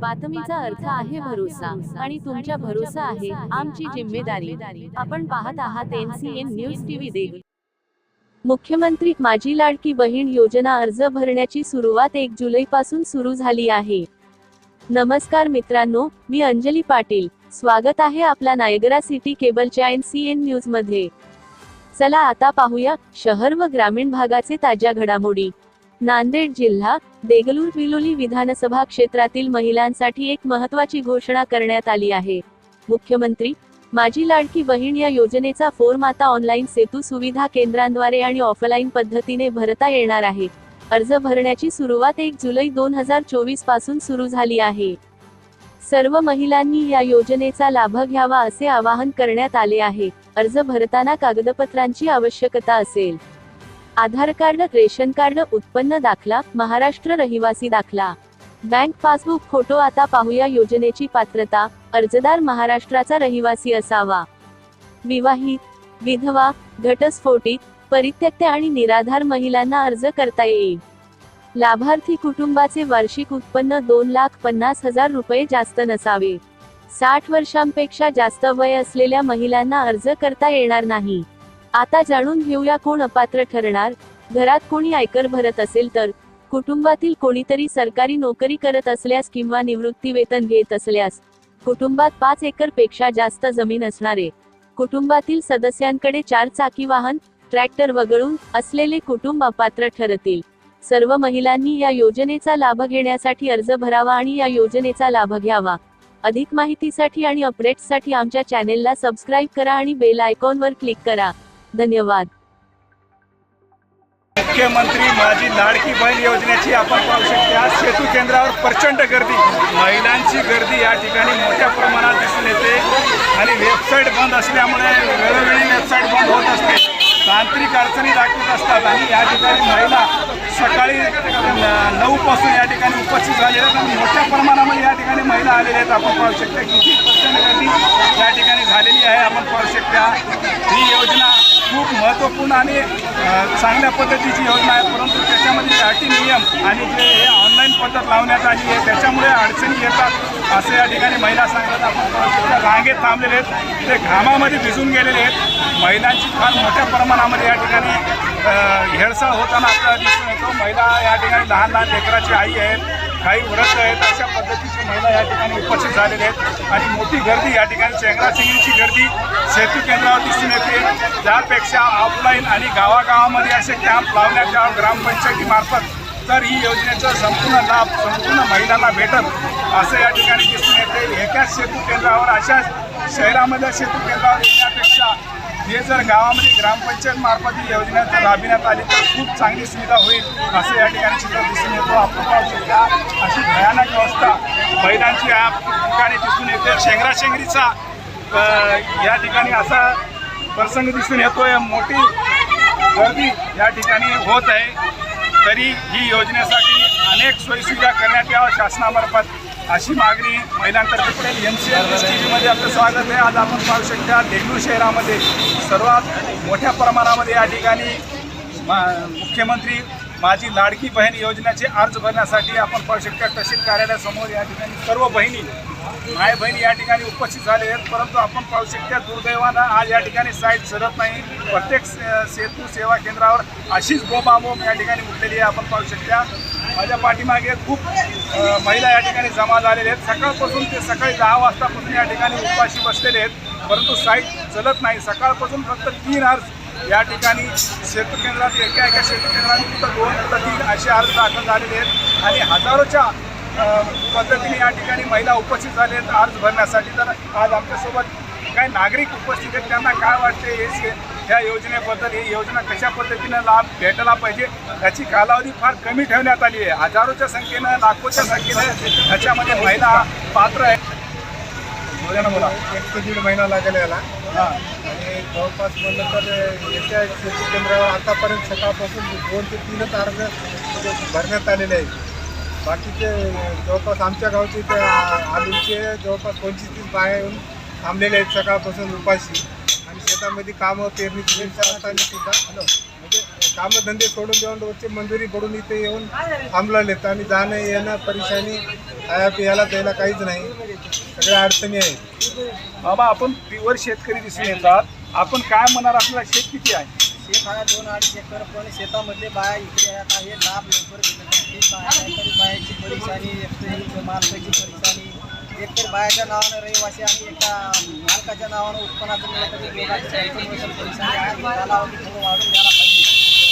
बातमीचा अर्थ आहे भरोसा आणि तुमच्या भरोसा आहे आमची जिम्मेदारी. आपण पाहत आहात एनसीएन न्यूज टीव्ही देग मुख्यमंत्री माझी लाडकी बहीण योजना अर्ज भरण्याची सुरुवात एक जुलै पासून सुरू झाली आहे. नमस्कार मित्रांनो मी अंजली पाटील. स्वागत आहे आपला नायगरा सिटी केबलच्या एन न्यूजमध्ये. चला आता पाहूया शहर व ग्रामीण भागाचे ताज्या घडामोडी. नांदेड जिल्हा देगलूर बिलोली विधानसभा क्षेत्रातील महिलांसाठी एक महत्वाची घोषणा करण्यात आली आहे. मुख्यमंत्री माझी लाडकी बहीण या योजनेचा फॉर्म आता ऑनलाईन सेतू सुविधा केंद्रांद्वारे आणि ऑफलाईन पद्धतीने भरता येणार आहे. अर्ज भरण्याची सुरुवात एक जुलै दोन हजार चोवीसपासून सुरू झाली आहे. सर्व महिलांनी या योजनेचा लाभ घ्यावा असे आवाहन करण्यात आले आहे. अर्ज भरताना कागदपत्रांची आवश्यकता असेल. आधार कार्ड रेशन कार्ड उत्पन्न दाखला महाराष्ट्र रहिवासी दाखला. बँक पासबुक फोटो आता पाहूया योजनेची पात्रता अर्जदार महाराष्ट्राचा रहिवासी असावा. विवाहित विधवा घटस्फोटित परित्यक्त्य आणि निराधार महिलांना अर्ज करता येईल. लाभार्थी कुटुंबाचे वार्षिक उत्पन्न दोन लाख पन्नास हजार रुपये जास्त नसावे. साठ वर्षांपेक्षा जास्त वय असलेल्या महिलांना अर्ज करता येणार नाही. आता जाणून घेऊया कोण अपात्र ठरणार. घरात कोणी आयकर भरत असेल तर कुटुंबातील कोणीतरी सरकारी नोकरी करत असल्यास किंवा निवृत्ती वेतन घेत असल्यास कुटुंबात पाच एकरपेक्षा जास्त जमीन असणारे कुटुंबातील सदस्यांकडे चार चाकी वाहन ट्रॅक्टर वगळून असलेले कुटुंब अपात्र ठरतील. सर्व महिलांनी या योजनेचा लाभ घेण्यासाठी अर्ज भरावा आणि या योजनेचा लाभ घ्यावा. अधिक माहितीसाठी आणि अपडेट्ससाठी आमच्या चॅनेलला सबस्क्राईब करा आणि बेल आयकॉनवर क्लिक करा. धन्यवाद. मुख्यमंत्री माझी लाडकी बहीण योजनेची आपण पाहू शकते. आज सेतू केंद्रावर प्रचंड गर्दी. महिलांची गर्दी या ठिकाणी मोठ्या प्रमाणात दिसून येते. आणि वेबसाईट बंद असल्यामुळे वेळोवेळी वेबसाईट बंद होत असते. तांत्रिक अडचणी दाखवत असतात. आणि या ठिकाणी महिला सकाळी नऊ पासून या ठिकाणी उपस्थित झालेल्या आहेत. आणि मोठ्या प्रमाणामध्ये या ठिकाणी महिला आलेल्या आहेत. आपण पाहू शकता किती प्रचंड गर्दी या ठिकाणी झालेली आहे. आपण पाहू शकता ही योजना महत्त्वपूर्ण आणि चांगल्या पद्धतीची योजना आहे. परंतु त्याच्यामध्ये जे अटी नियम आणि जे हे ऑनलाईन पद्धत लावण्यात आली आहे त्याच्यामुळे अडचणी येतात असे या ठिकाणी महिला सांगतात आपण रांगेत थांबलेले आहेत. ते घामामध्ये भिजून गेलेले आहेत. महिलांची फार मोठ्या प्रमाणामध्ये या ठिकाणी हेळसाळ होताना आपल्याला दिसून येतो. महिला या ठिकाणी लहान लहान लेकराची आई आहेत. काही वृद्ध आहेत अशा पद्धतीची महिला या ठिकाणी उपस्थित झालेल्या आहेत. आणि मोठी गर्दी या ठिकाणी चेंगराचेंगरीची गर्दी सेतू केंद्रावर दिसून येते. त्यापेक्षा ऑफलाईन आणि गावागावामध्ये असे कॅम्प लावण्यात यावं ग्रामपंचायतीमार्फत तर ही योजनेचा संपूर्ण लाभ संपूर्ण महिलांना भेटत असं या ठिकाणी दिसून येते. एकाच सेतू केंद्रावर अशा शहरामध्ये सेतू केंद्रावर येण्यापेक्षा हे जर गावामध्ये ग्रामपंचायत मार्फत ही योजना जर राबविण्यात आली तर खूप चांगली सुविधा होईल असं या ठिकाणी चित्र दिसून येतो. आपण पाहू अशी भयानक व्यवस्था बैलांची या ठिकाणी दिसून येते. शेंगराशेंगरीचा या ठिकाणी असा प्रसंग दिसून येतोय. मोठी गर्दी या ठिकाणी होत आहे. तरी ही योजनेसाठी अनेक सोयीसुविधा करण्यात यावं शासनामार्फत अशी मागणी महिलांतर्फे पडेल एम सी एस टी व्हीमध्ये आपलं स्वागत आहे. आज आपण पाहू शकता देगलूर शहरामध्ये सर्वात मोठ्या प्रमाणामध्ये या ठिकाणी मा मुख्यमंत्री माझी लाडकी बहीण योजनेचे अर्ज भरण्यासाठी आपण पाहू शकता तहसील कार्यालयासमोर या ठिकाणी सर्व बहिणी माय बहिणी या ठिकाणी उपस्थित झाले आहेत. परंतु आपण पाहू शकता दुर्दैवानं आज या ठिकाणी साईट सरत नाही. प्रत्येक से- सेतू सेवा केंद्रावर अशीच बोंबाबोंब या ठिकाणी उठलेली आहे. आपण पाहू शकता माझ्या पाठीमागे खूप महिला या ठिकाणी जमा झालेल्या आहेत. सकाळपासून ते सकाळी दहा वाजतापासून या ठिकाणी उपाशी बसलेले आहेत. परंतु साईट चलत नाही. सकाळपासून फक्त तीन अर्ज या ठिकाणी शेती केंद्रात एका एका शेती केंद्रात फक्त दोन फक्त तीन असे अर्ज दाखल झालेले आहेत. आणि हजारोच्या पद्धतीने या ठिकाणी महिला उपस्थित झाले आहेत. अर्ज भरण्यासाठी. तर आज आमच्यासोबत काही नागरिक उपस्थित आहेत. त्यांना काय वाटते हे से- ह्या योजनेबद्दल ही योजना कशा पद्धतीनं लाभ भेटला पाहिजे याची कालावधी फार कमी ठेवण्यात आली आहे. हजारोच्या संख्येनं लाखोच्या संख्येनं ह्याच्यामध्ये महिला पात्र आहे एक ते दीड महिना लागेल याला. हां. आणि जवळपास म्हणलं तर येत्या शेती केंद्रावर आतापर्यंत सकाळपासून दोन ते तीनच अर्ज म्हणजे भरण्यात आलेले आहेत. बाकीचे जवळपास आमच्या गावचे ते आलूचे जवळपास पंचवीस तीस बाया येऊन थांबलेले आहेत सकाळपासून उपाशी. शेतामध्ये कामं पेरणीची असताना सुद्धा. हॅलो. म्हणजे कामं धंदे सोडून देऊन रोजची मंजुरी पडून इथे येऊन थांबलेले आहेत आणि जाणं येणं परेशानी खाया पियाला द्यायला काहीच नाही. सगळ्या अडचणी आहेत. बाबा आपण प्युअर शेतकरी दिसून येतात. आपण काय म्हणणार आपल्याला शेत किती आहे? शेत हा दोन अडीच एकर पण शेतामधले बाया इकडे आहेत हे लाभ लवकर भेटत नाही. ते बाया एकरी बायाची परेशानी मालकाची परेशानी एकतर बायाच्या नावानं रहिवासी आणि एका मालकाच्या नावानं उत्पन्नाचं मिळतं ते दोघांचं वाढून द्यायला पाहिजे.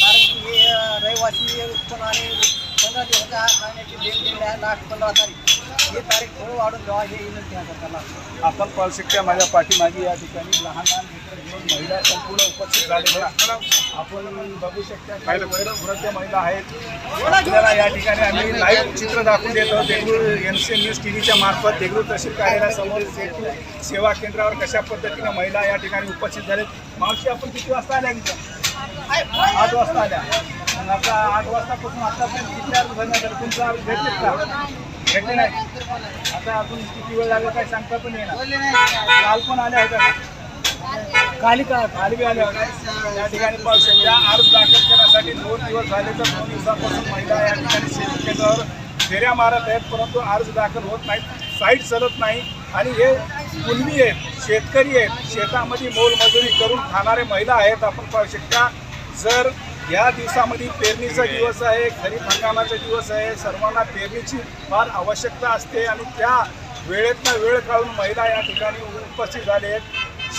कारण की हे रहिवासी उत्पन्न आणि पंधरा दिवसाच्या आत महिन्याची देण आहे लाख पंधरा तारीख. ही तारीख थोडं वाढून द्यावा हे विनंती आहे सरकारला आपण पाहू शकता माझ्या पाठीमागे या ठिकाणी लहान लहान लेकरं घेऊन महिला संपूर्ण उपस्थित झालेल्या आहेत. आपण बघू शकता काही वृद्ध महिला आहेत. आपल्याला या ठिकाणी आम्ही लाईव्ह चित्र दाखवून देतो Deglur N C news T व्हीच्या मार्फत देगलूर तहसील कार्यालयासमोर सेतू सेवा केंद्रावर कशा पद्धतीने महिला या ठिकाणी उपस्थित झालेत? मावशी आपण किती वाजता आल्या तिथं आठ वाजता आल्या. मग आता आठ वाजतापासून आतापर्यंत किती अर्ज भरण्यात आले? तुमचा अर्ज भेटले का भेटले नाही. आता अजून किती वेळ लागला काय सांगता पण येणार काल पण आल्या होत्या काली का? काल बी आल्या होत्या या ठिकाणी शकता अर्ज दाखल करण्यासाठी दोन दिवस झाले तर दोन दिवसापासून महिला या ठिकाणी सेवा केंद्रावर फेऱ्या मारत आहेत परंतु अर्ज दाखल होत नाहीत. साईट चालत नाही. आणि हे कुणबी आहेत शेतकरी आहेत. शेतामध्ये मोलमजुरी करून खाणारे महिला आहेत. आपण पाहू शकता जर या दिवसामध्ये पेरणीचा दिवस आहे खरीप हंगामाचा दिवस आहे. सर्वांना पेरणीची फार आवश्यकता असते आणि त्या वेळेतनं वेळ काढून महिला या ठिकाणी उपस्थित झाले आहेत.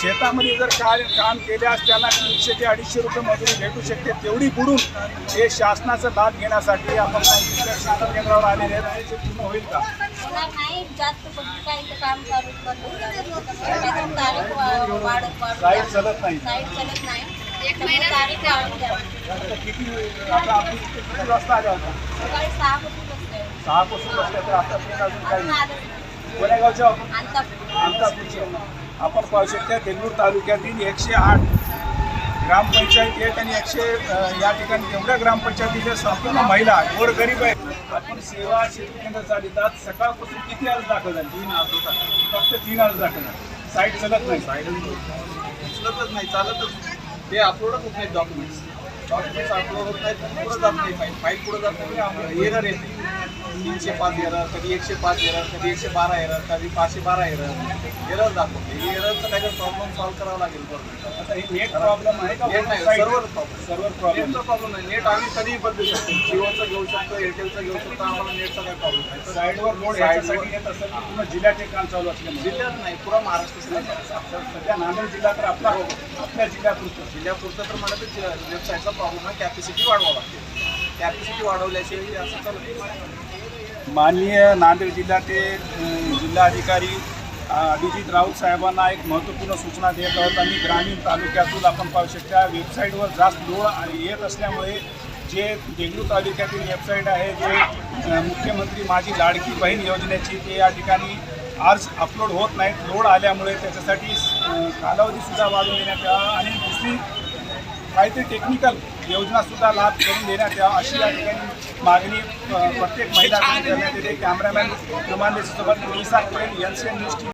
शेतामध्ये जर काय काम केल्यास त्यांना तीनशे ते अडीचशे रुपये मजुरी भेटू शकते. तेवढी बुडून हे शासनाचा लाभ घेण्यासाठी आपण शेती केंद्रावर आलेले आहेत. ते पूर्ण होईल का? नाही. जास्त काम चालू चालत नाही. एक सहा पासून बसल्या तर आतापर्यंत अजून काही अजून नाही. आलं नाही. कोण्या गावच्या आपण? आणता अंतापूरचे. आपण पाहू शकता देगलूर तालुक्यातील एकशे आठ ग्रामपंचायती आहेत आणि एकशे या ठिकाणी एवढ्या ग्रामपंचायतीच्या संपूर्ण महिला गोरगरीब आहेत. आपण सेवा शेती केंद्र चालितात. सकाळपासून किती अर्ज दाखल झाले? तीन अर्ज फक्त तीन अर्ज दाखल झाले. साईट चालत नाही. साईट उचलतच नाही. चालतच ते अपलोडच होत नाहीत डॉक्युमेंट्स डॉक्युमेंट्स अपलोड होत नाहीत पुढे जात नाही. फाईल फाईल पुढे जात नाही. म्हणजे एरर येते. तीनशे पाच एरर कधी एकशे पाच एरर कधी एकशे बारा एरर कधी पाचशे बारा एरर एरर दाखवते. हे एररचं काहीतरी प्रॉब्लेम सॉल्व्ह करावा लागेल आता हे नेट प्रॉब्लेम आहे का? नेट नाही? सर्वर प्रॉब्लेम प्रॉब्लेम नाही. नेट आम्ही कधीही बदलू शकतो. जिओचं घेऊ शकतो एअरटेलचं घेऊ शकतो आम्हाला नेटचा काही प्रॉब्लेम नाही. साईडवर लोड याच्यासाठी वर- येत असेल की पूर्ण जिल्ह्यात हे काम चालू असल्यामुळे. जिल्ह्यात नाही पुरा महाराष्ट्र सध्या नांदेड जिल्हा तर आपला आपल्या जिल्ह्यापुरतं. जिल्ह्यापुरतं तर मला ते वेबसाईटचा प्रॉब्लेम आहे. कॅपॅसिटी वाढवावं लागते. कॅपॅसिटी वाढवल्याशिवाय असं नाही. माननीय नांदेड जिल्ह्याचे जिल्हाधिकारी अभिजित राऊत साहेबांना एक महत्त्वपूर्ण सूचना देत आहोत. आणि ग्रामीण तालुक्यातून आपण पाहू शकता वेबसाईटवर जास्त लोळ येत असल्यामुळे जे देगलू तालुक्यातील वेबसाईट आहे जे मुख्यमंत्री माझी लाडकी बहीण योजनेची ते या ठिकाणी अर्ज अपलोड होत नाहीत. लोड आल्यामुळे त्याच्यासाठी कालावधीसुद्धा वाढून देण्यात यावा. आणि दुसरी काहीतरी टेक्निकल योजनासुद्धा लाभ करून देण्यात यावा अशी या ठिकाणी मागणी प्रत्येक महिला करण्यात येते कॅमेरामॅन प्रमाण सोबत Nisar N C N news